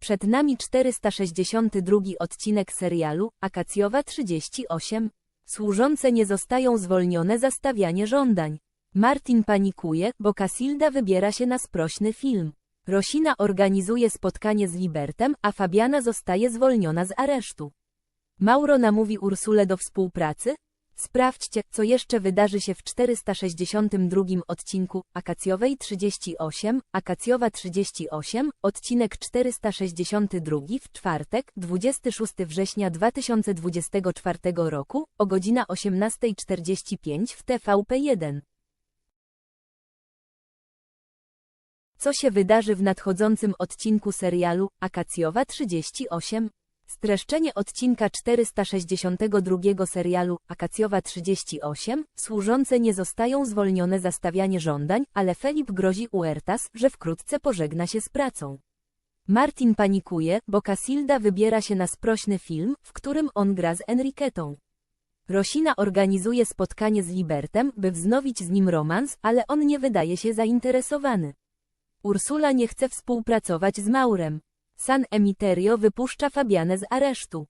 Przed nami 462 odcinek serialu Akacjowa 38. Służące nie zostają zwolnione za stawianie żądań. Martin panikuje, bo Casilda wybiera się na sprośny film. Rosina organizuje spotkanie z Libertem, a Fabiana zostaje zwolniona z aresztu. Mauro namówi Ursulę do współpracy? Sprawdźcie, co jeszcze wydarzy się w 462 odcinku Akacjowej 38, Akacjowa 38, odcinek 462 w czwartek, 26 września 2024 roku, o godzina 18.45 w TVP1. Co się wydarzy w nadchodzącym odcinku serialu Akacjowa 38? Streszczenie odcinka 462 serialu Akacjowa 38 służące nie zostają zwolnione za stawianie żądań, ale Felip grozi Uertas, że wkrótce pożegna się z pracą. Martin panikuje, bo Casilda wybiera się na sprośny film, w którym on gra z Enriquetą. Rosina organizuje spotkanie z Libertem, by wznowić z nim romans, ale on nie wydaje się zainteresowany. Ursula nie chce współpracować z Maurem. San Emiterio wypuszcza Fabianę z aresztu.